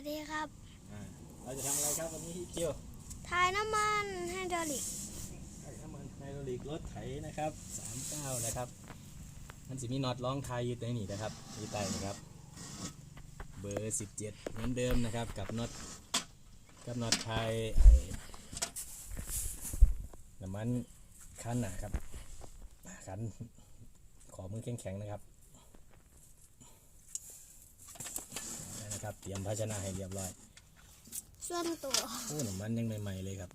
สดีครับอ่าเราจะทำอะไรครับวันนี้พี่เจียวทายน้ำมันไฮดรอลิกใช้น้ำมันไฮดรอลิกรถไถนะครับ39นะครับ มันจะมีน็อตล้องไทยอยู่ในนี่นะครับอยู่ใต้นะครับ เบอร์17เหมือนเดิมนะครับ กับน็อตกับน็อตไทยไอ้น้ำมันคันหนาครับคันขอมือแข็งๆนะครับได้นะ ครับ เตรียมภาชนะให้เรียบร้อยส่วนตัวโอ้น้ำมันยังใหม่ๆเลยครับ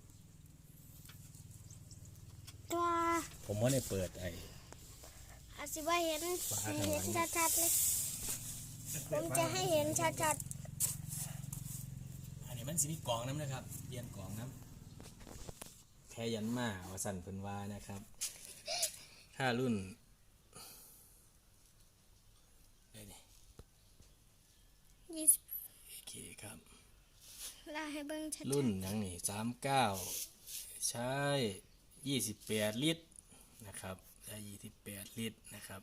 ตัวผมว่าได้เปิดไอ้อาจสิว่าเห็นฝาให้ข้างหลัเห็งนชัดๆเลยผมจะให้เห็นชัดอันนี้มันสิมีกล่องน้ำนะครับเรียนกล่องน้ำแค่ยันมาว่าสั่นเพิ่นว่านะครับ ถ้ารุ่นเดี๋ยวนี่ ๆยี่สิบ โอเคครับ ลาให้เบิ้งชัดๆรุ่นหยังนี่สามเก้าใช้ยี่สิบแปดลิตรนะครับใช้ยี่สิบแปดลิตรนะครับ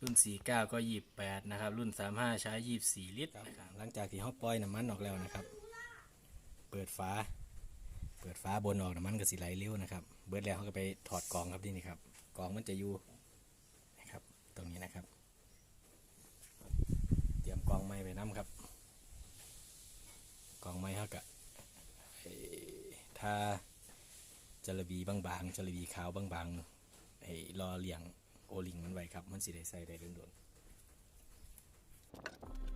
รุ่นสี่เก้าก็ยี่แปดนะครับ รุ่นสามห้าใช้ยี่สี่ลิตรนะครับหลังจากที่เขาปล่อยน้ำมันออกแล้วนะครับ เปิดฝาเปิดฝาบนออกน้ำมันก็สิไหลเร็วนะครับ เบิดแล้วเขาก็ไปถอดกรองครับที่นี่ครับกรองมันจะอยู่นะครับ ตรงนี้นะครับ เตรียมกรองไม้ไปน้ำครับกรองไม้เขากะถ้าจระบีบางๆจระบีขาวบางๆให้รอเลี้ยงโอลิงมันไว้ครับ มันสิได้ใส่ได้โดนๆอะโอ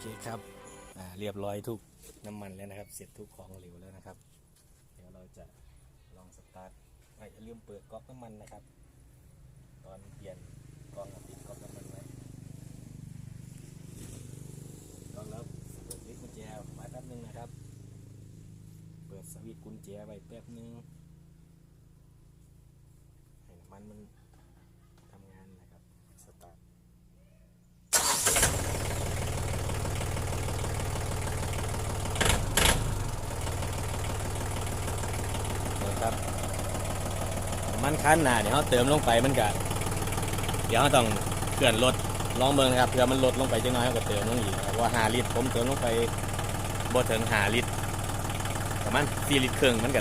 เคครับอ่าเรียบร้อยทุกน้ำมันแล้วนะครับ เสร็จทุกของเหลวแล้วนะครับ เดี๋ยวเราจะลองสตาร์ทอะอย่าลืมเปิดก๊อกน้ำมันนะครับ ตอนเปลี่ยนกองปิดก๊อกน้ำมันไว้ลองแล้วเปิดสวิตช์กุญแจไว้แป๊บนึงนะครับ เปิดสวิตช์กุญแจไว้แป๊บนึงให้น้ำมันมันทำงานนะครับสตาร์ท นะ ครับมันคันหนาเดี๋ยวเราเติมลงไปมันก็เดี๋ยวเราต้องเกลื่อนรถลองเบิ่งนะครับเพื่อมันลดลงไปจังน้อยก็เติมลงอีกว่าหาลิตรผมเติมลงไปบ่ถึงหาลิตรประมาณสี่ลิตรครึ่งมันก็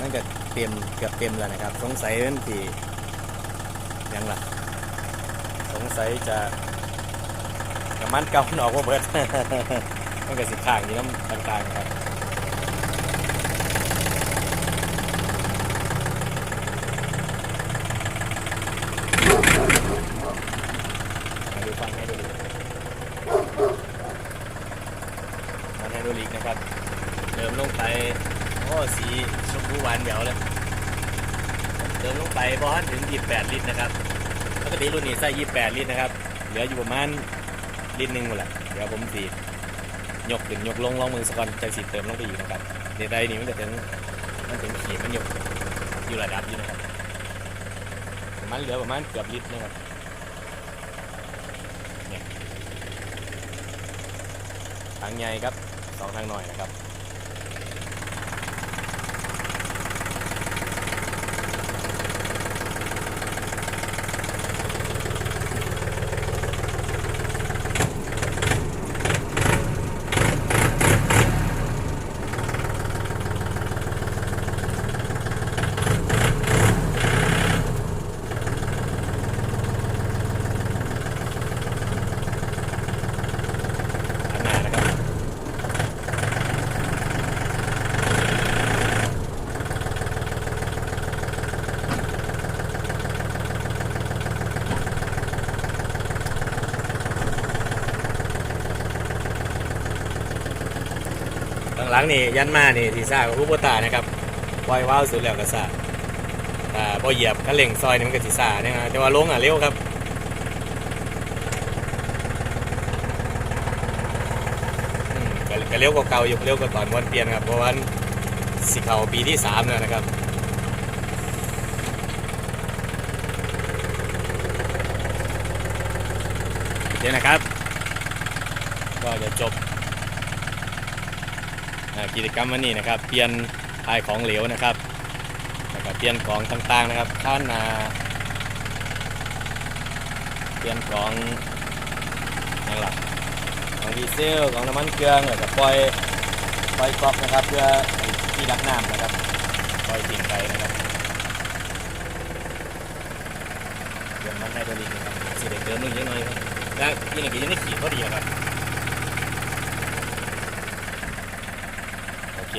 มันก็เต็มเกือบเต็มแล้วนะครับ สงสัยมันที่ยังล่ะ สงสัยจะน้ำมันเก่ามันออกว่าเบิดมันก็สิข้างอยู่น้ำต่างๆครับ มาดูฟังให้ดู มันไฮโดรลิกนะครับ เติมลงไปโอ้สีชมพูหวานแหววเลยเติมลงไปบอสถึง 28 ลิตรนะครับปกติรุ่นนี้ใส่ 28 ลิตรนะครับ เหลืออยู่ประมาณลิตรหนึ่งหมดแหละเดี๋ยวผมสียกขึ้นยกลงลองมือสกอนใจสีเติมลงไปอีกนะครับเดี๋ยวใดนี้มันจะถึงมันถึงขีดมันยกอยู่ระดับอยู่นะครับประมันเหลือประมาณเกือบลิตรนะครับทางใหญ่ครับ สองทางหน่อยนะครับ หลังนี่ยันมานี่ที่ซากับอุปตานะครับปล่อยว้าวสุดแล้วก็ซ่าอ่าพอเหยียบกระเล่งซอยนี่มันก็สิสาเนี่รับแต่ว่าลงอะเร็วครับอืมก็เร็วกว่าเก่าอยู่เร็วกว่าตอนวันเปลี่ยนครับเพราะวันสิเขาปีที่สามแล้วนะครับเดี๋ยวนะครับ ก็จะจบ กิจกรรมวันนี้นะครับ เปลี่ยนทายของเหลวนะครับแล้วก็เปลี่ยนของต่างๆนะครับข้านนาเปลี่ยนของอย่างหลักของดีเซลของน้ำมันเครื่องแล้วก็ปล่อยปล่อยก๊อกนะครับ เพื่อที่ดักน้ำนะครับปล่อยทิ้งไปนะครับเรื่องมันไฮดรอลิกนะครับสิเด็กเติมนึงเยอะหน่อยครับแล้วยี่นี่ก็ยังได้ขี่พอดีครับ โอเค